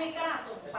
ไม่กล้าส่งไป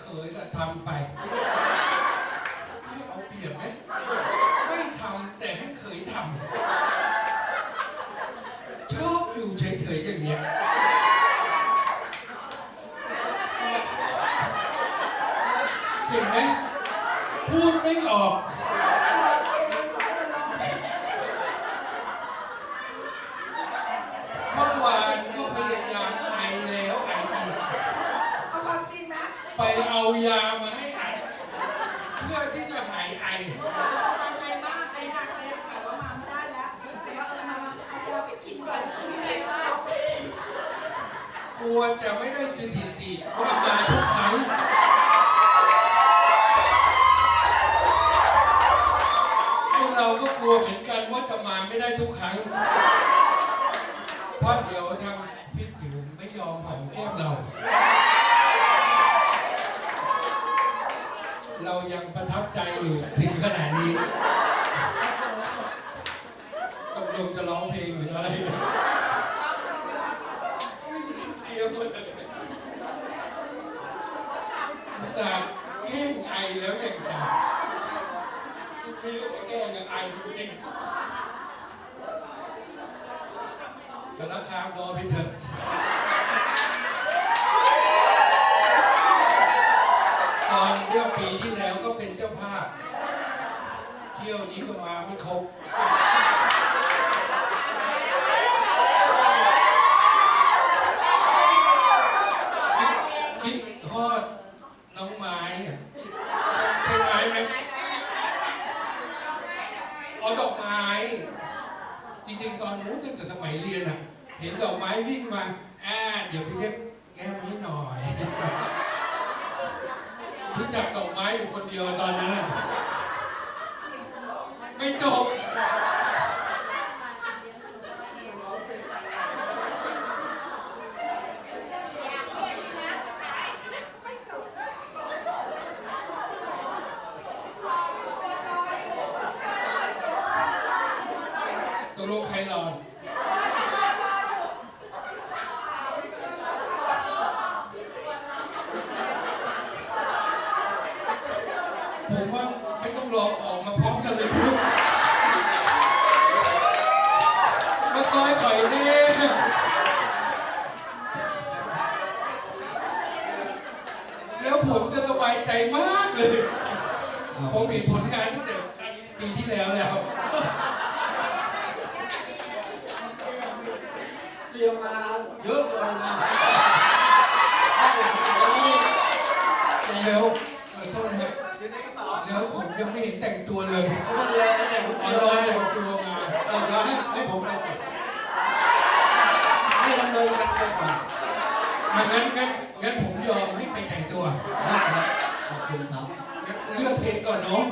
เขยก็ทำไปไม่เอาเปรียบไหมไม่ทำแต่ให้เคยทำชอบอยู่เฉยๆอย่างเนี้ยเห็นไหมพูดไม่ออกเมื่อวานก็พยายามไอแล้วไออีก เอาความจริงนะ ไปเอายามาให้ไอเพื่อที่จะหายไอ เมื่อวานทำไงมากไอ้หนักเลยอะแต่ว่ามาไม่ได้แล้วว่าเออมามาเอายาไปกินก่อนดีใจมาก กลัวจะไม่ได้สถิติว่ามาทุกครั้งไอ้เราก็กลัวเหมือนกันว่าจะมาไม่ได้ทุกครั้ง เพราะเดี๋ยวทางพี่ติ๋วไม่ยอมหอมแก้มเรา เรายังประทับใจอยู่ถึงขนาดนี้ตกลงจะร้องเพลงหรืออะไรเนี่ยไม่ได้เตรียมเลยอุตส่าห์แกล้งไอแล้วอย่างจัง ไม่รู้ว่าแก้ยังไอจริงสารคาวรอพี่เถอะตอนเมื่อปีที่แล้วก็เป็นเจ้าภาพ เที่ยวนี้ก็มาไม่ครบ คิดทอดน้องไม้อะใช่ไม้ไหมเอาดอกไม้ จริงๆ ตอนนู้นตั้งแต่ส มัยเรียนอะ เห็นดอกไม้วิ่งมาอ่าเดี๋ยวพี่เทพแก้มให้หน่อยรู้จักดอกไม้อยู่คนเดียวตอนนั้นไม่จบ ตกลงใครรอน ผมว่าไม่ต้องรอออกมาพร้อมกันเลยครับมา ซอยข่อยแน่แล้วผมก็สบายใจมากเลย ผมเห็นผลงานตั้งแต่ปีที่แล้วแล้ว เตรียมมาเยอะเลยนะถ้าผมยังไม่ได้ แล้วขอโทษนะครับแล้วผมยังไม่เห็นแต่งตัวเลย นั่นแหละนั่นแหละผม ขอ เตรียม รอ มา แต่งตัวมา เออเดี๋ยวให้ให้ผมไปแต่งให้ดำเนินการไปก่อน อะ งั้นงั้นงั้นผมยอมให้ไปแต่งตัวได้ครับขอบคุณครับงั้นเลือกเพลงก่อนเนาะ